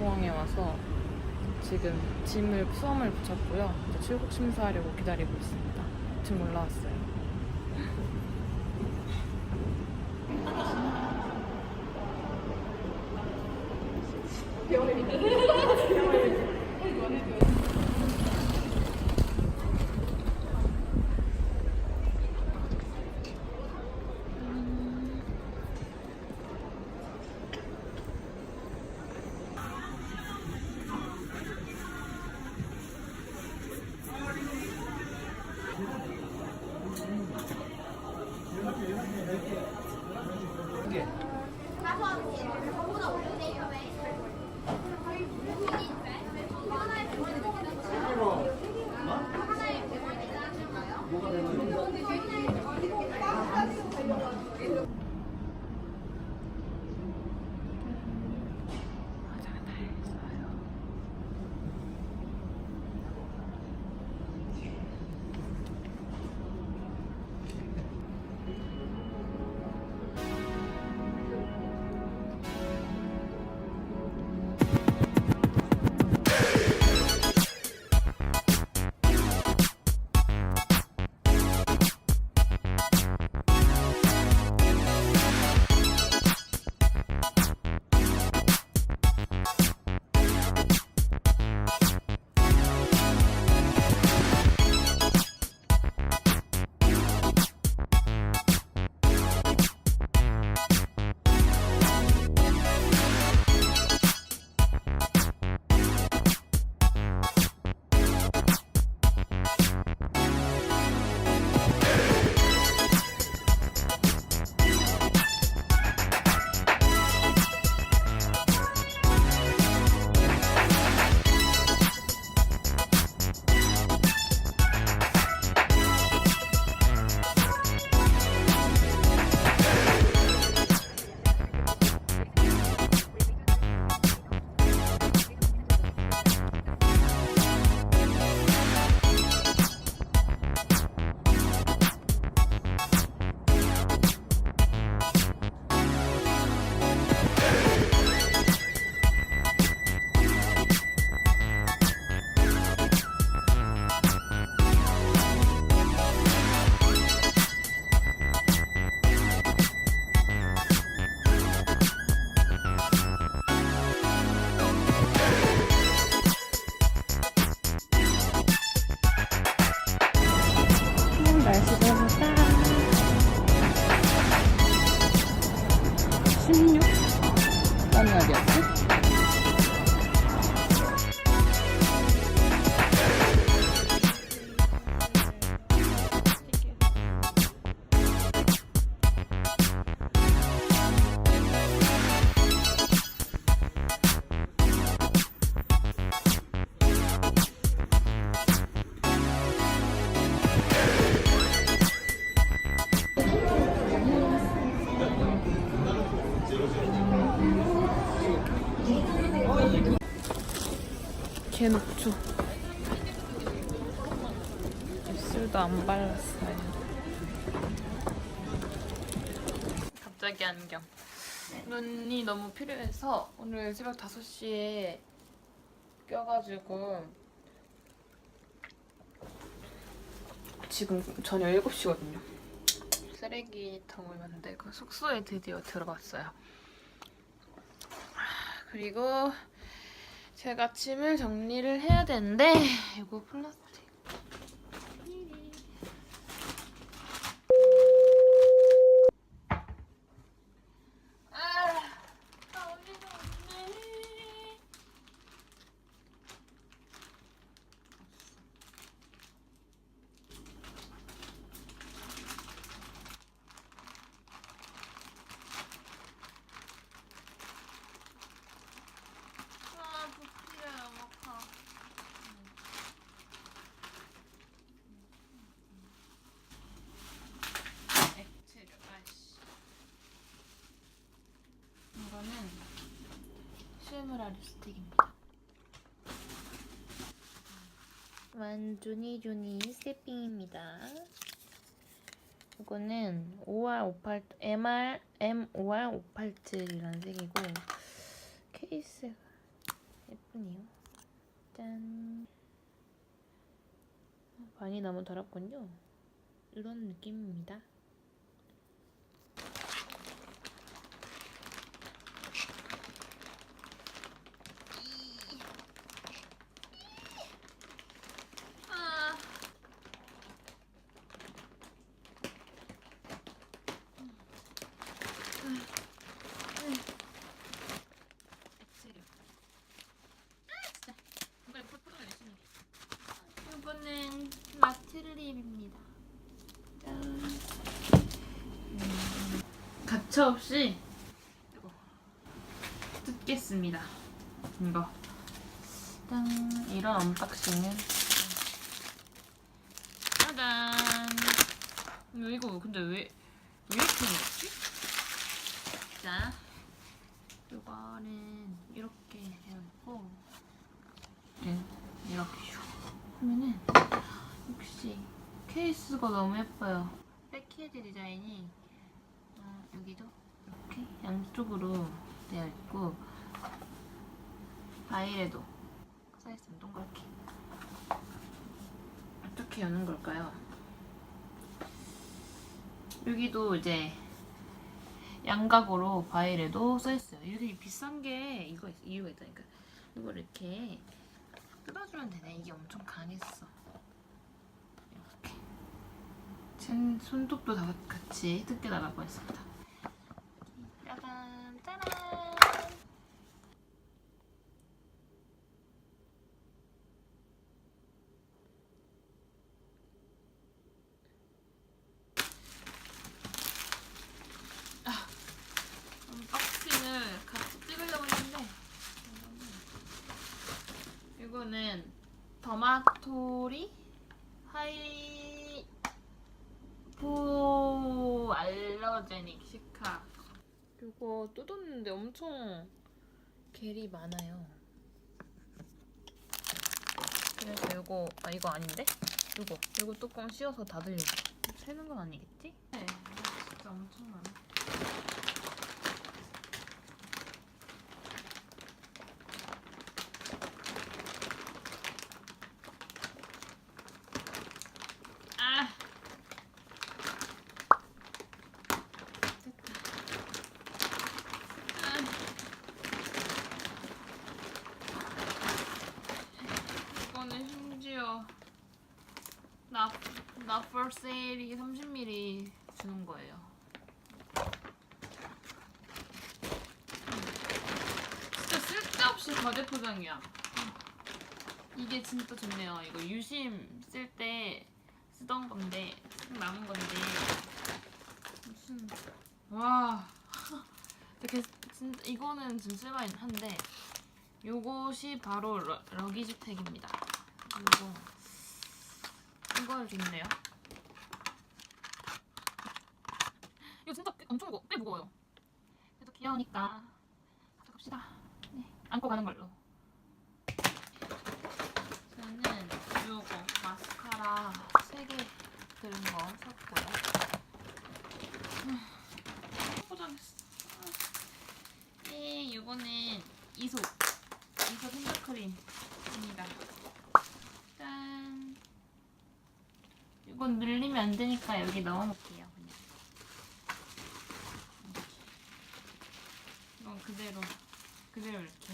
도심공항에 와서 지금 짐을 수험을 붙였고요. 출국 심사하려고 기다리고 있습니다. 지금 올라왔어요. 16? 어느 날이 입술도 안 발랐어요. 갑자기 안경. 눈이 너무 필요해서 오늘 새벽 5시에 껴가지고 지금 저녁 7시거든요. 쓰레기통을 만들고 숙소에 드디어 들어갔어요. 그리고 제가 짐을 정리를 해야 되는데 이거 플라스틱 아, 나 어디서 왔네. 아, 부피야, 야mak하. 액체류, 아이씨. 이거는 실무라 립스틱입니다. 완조니조니 세핑입니다. 이거는 5R 58 MR M5R 587이라는 색이고 케이스가 예쁘네요. 짠. 많이 너무 더럽군요. 이런 느낌입니다. 이거는 마트립입니다. 가차 없이 뜯겠습니다. 이거. 짠. 이런 언박싱은. 짜잔. 이거, 이거 근데 왜, 왜 이렇게 생겼지? 자. 이거는 이렇게 해놓고. 네, 이렇게 슉 하면은 역시 케이스가 너무 예뻐요. 패키지 디자인이 어, 여기도 이렇게 양쪽으로 되어 있고 바일에도 써있으면 동그랗게 어떻게 여는 걸까요? 여기도 이제 양각으로 바일에도 써있어요. 이렇게 비싼 게 이거 있- 이유가 있다니까. 이걸 이렇게 뜯어주면 되네. 이게 엄청 강했어. 이렇게. 제 손톱도 다 같이 뜯게 나가고 있습니다. 짜잔, 짜란. 아, 언박싱을 같이 찍으려고 했는데 이거는 더마토리 하이포 알러제닉 시카. 이거 뜯었는데 엄청 겔이 많아요. 그래서 이거 아 이거 아닌데? 이거. 이거 뚜껑 씌워서 닫으려고 새는 건 아니겠지? 네 진짜 엄청 많아 아 이거는 심지어 나, 나 풀세일이 30ml 주는 거예요. 진짜 쓸데없이 과대 포장이야. 이게 진짜 좋네요. 이거 유심 쓸 때 쓰던 건데 남은 건데 무슨 와 되게 진짜 이거는 좀 쓸만한데 요것이 바로 러, 러기주택입니다. 요거 이걸 줬네요. 이거 진짜 꽤- 엄청 무거, 꽤 무거워요. 그래도 귀여우니까 가져갑시다. 네, 안고 가는 걸로. 저는 요거 마스카라 3개 들은 거 샀고요. 음, 포장했어. 예, 요거는 이솝. 이솝 핸드크림입니다. 이건 늘리면 안 되니까 여기 넣어놓을게요. 그냥. 이건 그대로, 그대로 이렇게.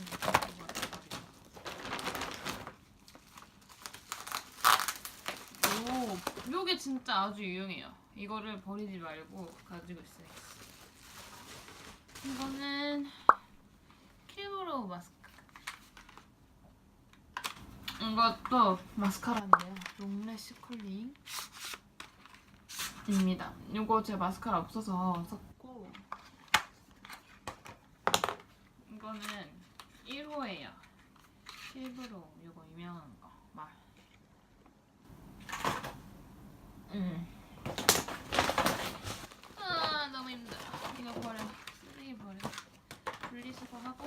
오, 요게 진짜 아주 유용해요. 이거를 버리지 말고 가지고 있어야겠어. 이거는 킬브로우 마스크. 이것도 마스카라인데요. 롱래쉬 컬링. 입니다. 이거 제 마스카라 없어서 썼고 이거는 1호예요. 킬브로우 이거 유명한 거. 말. 음. 아 너무 힘들어. 이거 버려. 쓰레기 버려. 분리수거 하고.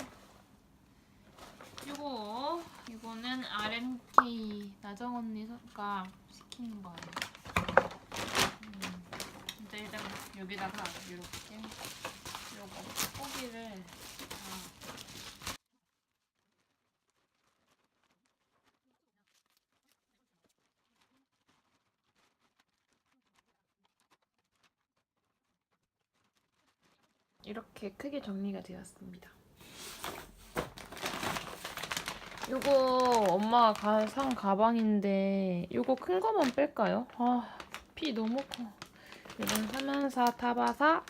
이거 이거는 RMK 나정 언니가 시킨 거예요. 여기다가 이렇게 요거 고기를 다 이렇게 크게 정리가 되었습니다. 요거 엄마가 산 가방인데 요거 큰 거만 뺄까요? 아, 피 너무 커. 이건 사만사 타바사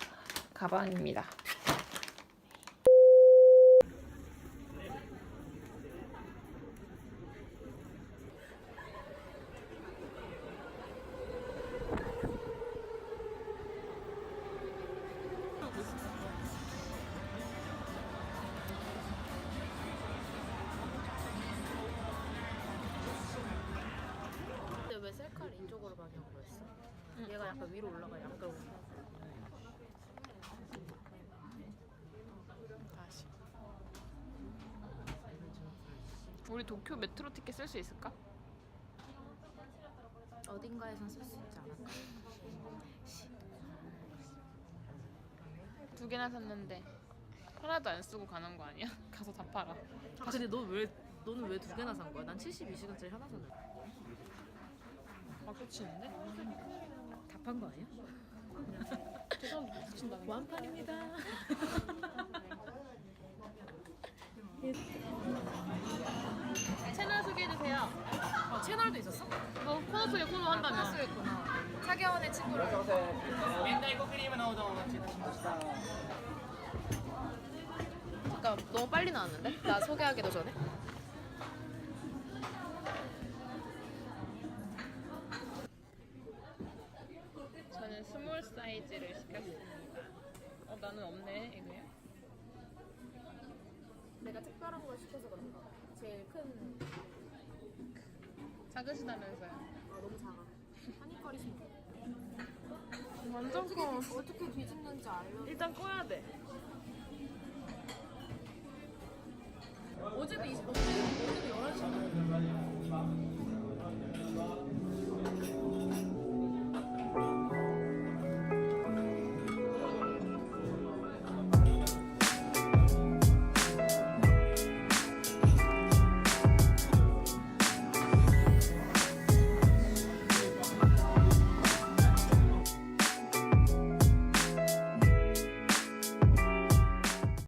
가방입니다. 왜 셀카를 이쪽으로 방향으로 했어? 얘가 약간 위로 올라가 다시. 우리 도쿄 메트로 티켓 쓸 수 있을까? 어딘가에선 쓸 수 있지 않을까? 두 개나 샀는데 하나도 안 쓰고 가는 거 아니야? 가서 다 팔아. 아 근데 너 왜 너는 왜 두 개나 산 거야? 난 72시간짜리 하나 샀는데. 박수 치는데? 다판거 아니야? 완판입니다. 채널 소개해주세요. 어, 채널도 있었어? 너 코너 속에 코너 한다며. 코너 속에 코너. 차기원의 친구를. 옛날 코끼리만 나오던 잠깐 너무 빨리 나왔는데? 나 소개하기도 전에? 사이즈를 시켰습니다. 어 나는 없네 이거야. 내가 특별한 걸 시켜서 그런가. 제일 큰. 작으시다면서요. 아 너무 작아. 한입거리 신고. 완전 커. 어떻게 뒤집는지 알려. 일단 꺼야 돼. 어제도 20, 어제도 11시.